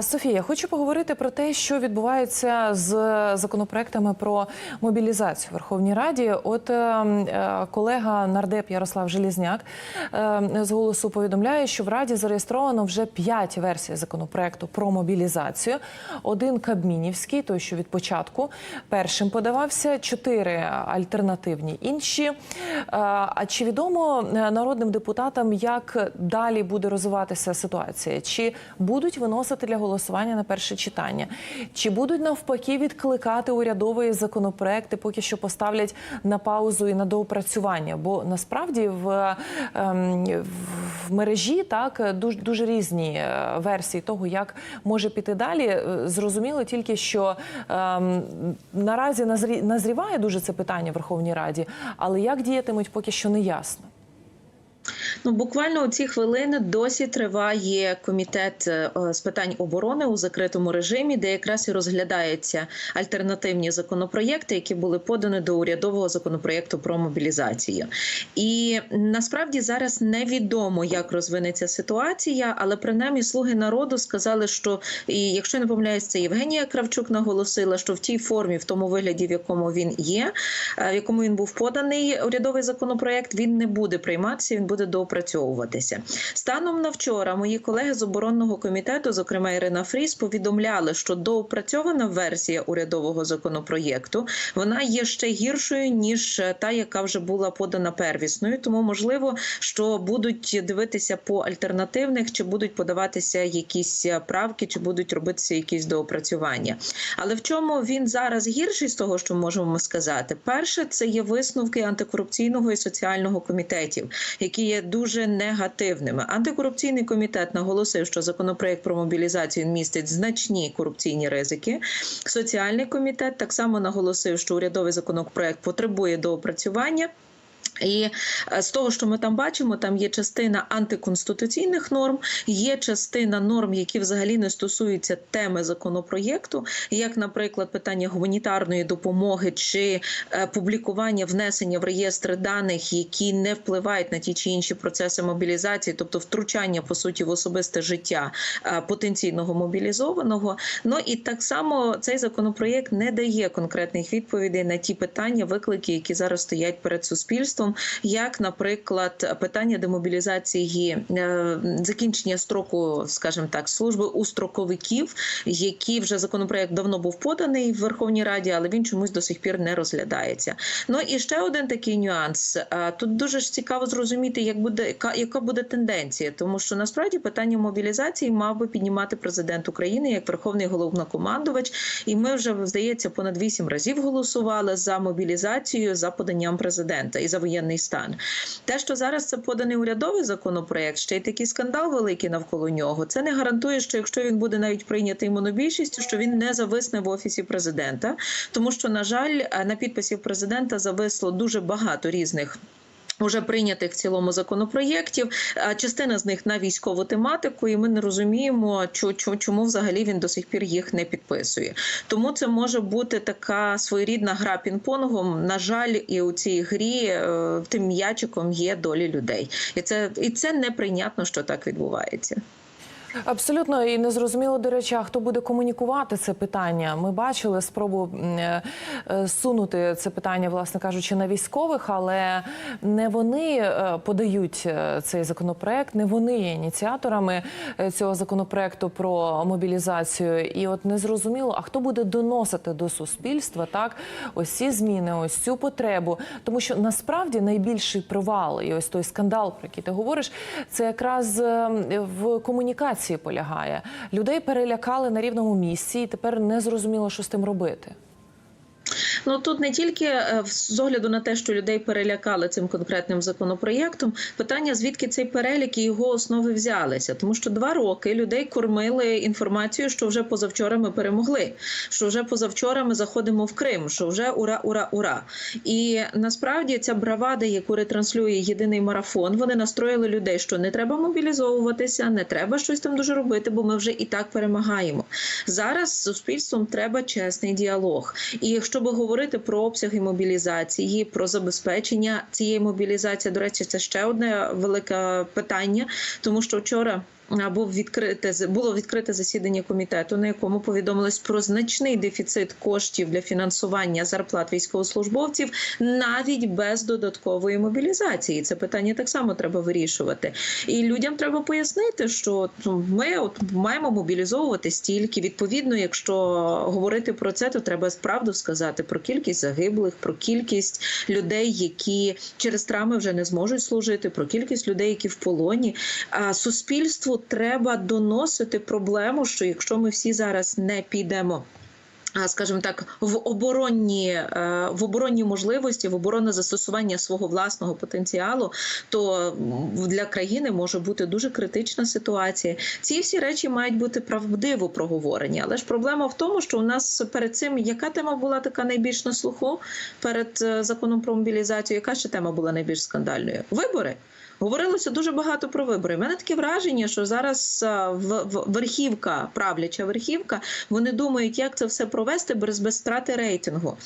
Софія, хочу поговорити про те, що відбувається з законопроектами про мобілізацію в Верховній Раді. От е, е, колега нардеп Ярослав Желізняк е, з голосу повідомляє, що в Раді зареєстровано вже п'ять версій законопроекту про мобілізацію. Один кабмінівський, той, що від початку першим подавався, чотири альтернативні інші. Е, А чи відомо е, народним депутатам, як далі буде розвиватися ситуація? Чи будуть виносити для голосування на перше читання? Чи будуть навпаки відкликати урядові законопроекти, поки що поставлять на паузу і на доопрацювання? Бо насправді в, ем, в мережі так дуже, дуже різні е, версії того, як може піти далі. Е, Зрозуміло тільки, що ем, наразі назріває дуже це питання в Верховній Раді, але як діятимуть, поки що не ясно. Ну, буквально у ці хвилини досі триває комітет е, з питань оборони у закритому режимі, де якраз і розглядаються альтернативні законопроєкти, які були подані до урядового законопроєкту про мобілізацію. І насправді зараз невідомо, як розвинеться ситуація, але принаймні слуги народу сказали, що і якщо не помиляюсь, це Євгенія Кравчук наголосила, що в тій формі, в тому вигляді, в якому він є, е, в якому він був поданий урядовий законопроєкт, він не буде прийматися. Він буде доопрацьовуватися. Станом на вчора мої колеги з оборонного комітету, зокрема Ірина Фріс, повідомляли, що доопрацьована версія урядового законопроєкту вона є ще гіршою ніж та, яка вже була подана первісною. Тому можливо, що будуть дивитися по альтернативних, чи будуть подаватися якісь правки, чи будуть робитися якісь доопрацювання. Але в чому він зараз гірший з того, що можемо сказати, перше це є висновки антикорупційного і соціального комітетів, які є дуже негативними. Антикорупційний комітет наголосив, що законопроект про мобілізацію містить значні корупційні ризики. Соціальний комітет так само наголосив, що урядовий законопроект потребує доопрацювання. І е, з того, що ми там бачимо, там є частина антиконституційних норм, є частина норм, які взагалі не стосуються теми законопроєкту, як, наприклад, питання гуманітарної допомоги чи е, публікування внесення в реєстри даних, які не впливають на ті чи інші процеси мобілізації, тобто втручання по суті в особисте життя е, потенційного мобілізованого. Ну і так само цей законопроєкт не дає конкретних відповідей на ті питання, виклики, які зараз стоять перед суспільством як, наприклад, питання демобілізації е, закінчення строку, скажімо так, служби у строковиків, які вже законопроект давно був поданий в Верховній Раді, але він чомусь до сих пір не розглядається. Ну і ще один такий нюанс. Е, Тут дуже ж цікаво зрозуміти, як буде яка, яка буде тенденція, тому що насправді питання мобілізації мав би піднімати президент України як верховний головнокомандувач, і ми вже здається понад вісім разів голосували за мобілізацію за поданням президента і за воєнний стан. Те, що зараз це поданий урядовий законопроект, ще й такий скандал великий навколо нього. Це не гарантує, що якщо він буде навіть прийнятий монобільшістю, що він не зависне в офісі президента, тому що на жаль на підписів президента зависло дуже багато різних. Уже прийнятих в цілому законопроєктів, частина з них на військову тематику, і ми не розуміємо, чому взагалі він до сих пір їх не підписує. Тому це може бути така своєрідна гра пінг-понгом. На жаль, і у цій грі е, тим м'ячиком є долі людей, і це і це неприйнятно, що так відбувається. Абсолютно і не зрозуміло, до речі, хто буде комунікувати це питання. Ми бачили спробу е, е, сунути це питання, власне кажучи, на військових, але не вони е, подають цей законопроект, не вони є ініціаторами цього законопроекту про мобілізацію. І от не зрозуміло, а хто буде доносити до суспільства так ось ці зміни, ось цю потребу, тому що насправді найбільший провал, і ось той скандал, про який ти говориш, це якраз в комунікації полягає. Людей перелякали на рівному місці, і тепер не зрозуміло, що з тим робити. Ну тут не тільки е, з огляду на те, що людей перелякали цим конкретним законопроєктом, питання звідки цей перелік і його основи взялися, тому що два роки людей кормили інформацією, що вже позавчора ми перемогли, що вже позавчора ми заходимо в Крим, що вже ура, ура, ура. І насправді ця бравада, яку ретранслює єдиний марафон, вони настроїли людей, що не треба мобілізовуватися, не треба щось там дуже робити, бо ми вже і так перемагаємо. Зараз з суспільством треба чесний діалог. І якщо би говорити про обсяги мобілізації, про забезпечення цієї мобілізації, до речі, це ще одне велике питання, тому що вчора. Або відкрите було відкрите засідання комітету, на якому повідомилось про значний дефіцит коштів для фінансування зарплат військовослужбовців навіть без додаткової мобілізації. Це питання так само треба вирішувати. І людям треба пояснити, що ну, ми от маємо мобілізовувати стільки. Відповідно, якщо говорити про це, то треба справду сказати про кількість загиблих, про кількість людей, які через травми вже не зможуть служити, про кількість людей, які в полоні. А суспільству треба доносити проблему, що якщо ми всі зараз не підемо. Скажімо так, в оборонні е, в оборонні можливості, в оборонне застосування свого власного потенціалу, то для країни може бути дуже критична ситуація. Ці всі речі мають бути правдиво проговорені. Але ж проблема в тому, що у нас перед цим яка тема була така найбільш на слуху перед е, законом про мобілізацію? Яка ще тема була найбільш скандальною? Вибори. Говорилося дуже багато про вибори. У мене таке враження, що зараз в, верхівка, правляча верхівка, вони думають, як це все провести без, без втрати рейтингу.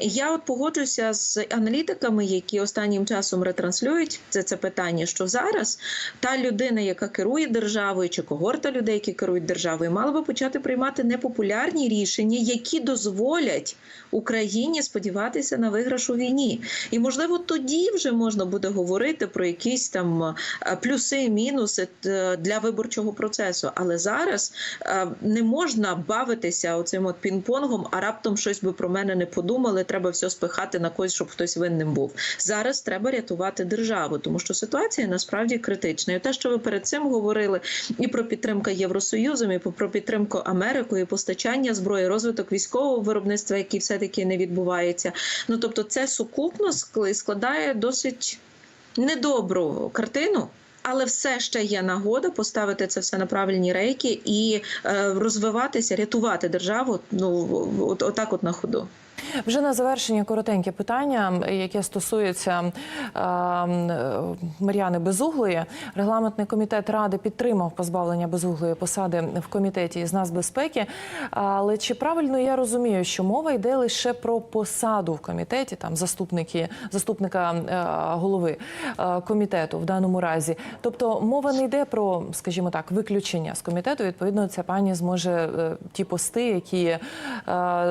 Я от погоджуся з аналітиками, які останнім часом ретранслюють це, це питання, що зараз та людина, яка керує державою, чи когорта людей, які керують державою, мала би почати приймати непопулярні рішення, які дозволять Україні сподіватися на виграш у війні. І можливо тоді вже можна буде говорити про якісь там е, плюси, мінуси е, для виборчого процесу. Але зараз е, не можна бавитися оцим от пінг-понгом, а раптом щось би про мене не подумали. Треба все спихати на когось, щоб хтось винним був. Зараз треба рятувати державу, тому що ситуація насправді критична. І те, що ви перед цим говорили, і про підтримку Євросоюзом, і про підтримку Америкою, і постачання зброї, розвиток військового виробництва, який все таки не відбувається. Ну тобто, це сукупно ск- складає досить недобру картину. Але все ще є нагода поставити це все на правильні рейки і е, розвиватися, рятувати державу. Ну от, отак, от на ходу. Вже на завершення коротеньке питання, яке стосується е, Мар'яни Безуглої. Регламентний комітет ради підтримав позбавлення безуглої посади в комітеті з нацбезпеки. Але чи правильно я розумію, що мова йде лише про посаду в комітеті, там заступники, заступника е, голови е, комітету в даному разі? Тобто мова не йде про, скажімо так, виключення з комітету. Відповідно, ця пані зможе е, ті пости, які е,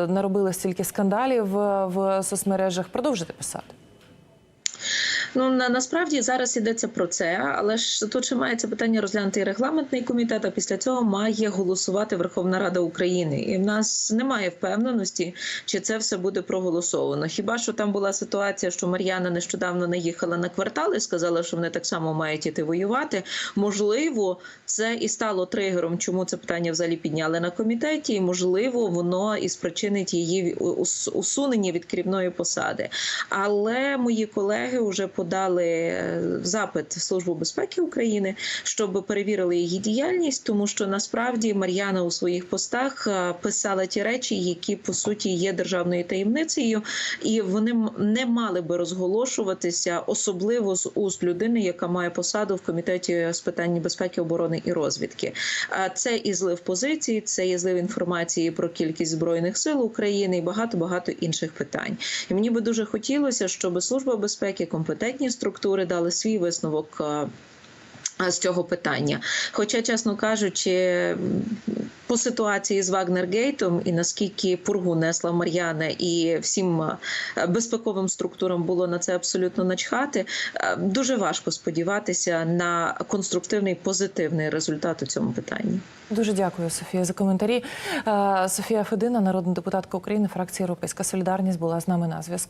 наробили стільки скандалів в, в соцмережах, продовжити писати. Ну на насправді зараз йдеться про це, але ж тут ще має питання розглянути і регламентний комітет. А після цього має голосувати Верховна Рада України. І в нас немає впевненості, чи це все буде проголосовано. Хіба що там була ситуація, що Мар'яна нещодавно наїхала на квартал і сказала, що вони так само мають іти воювати. Можливо, це і стало тригером, чому це питання взагалі підняли на комітеті, і можливо, воно і спричинить її усунення від керівної посади. Але мої колеги вже подали е, запит в Службу безпеки України, щоб перевірили її діяльність, тому що насправді Мар'яна у своїх постах е, писала ті речі, які по суті є державною таємницею, і вони не мали би розголошуватися, особливо з уст людини, яка має посаду в комітеті з питань безпеки, оборони і розвідки. Це і злив позиції, це і злив інформації про кількість збройних сил України і багато багато інших питань. І мені би дуже хотілося, щоб служба безпеки, компетентні структури дали свій висновок. е, З цього питання, хоча, чесно кажучи, по ситуації з Вагнергейтом і наскільки пургу несла Мар'яна, і всім е, безпековим структурам було на це абсолютно начхати, е, дуже важко сподіватися на конструктивний позитивний результат у цьому питанні. Дуже дякую, Софія, за коментарі. Е, Софія Федина, народна депутатка України, фракція Європейська Солідарність, була з нами на зв'язку.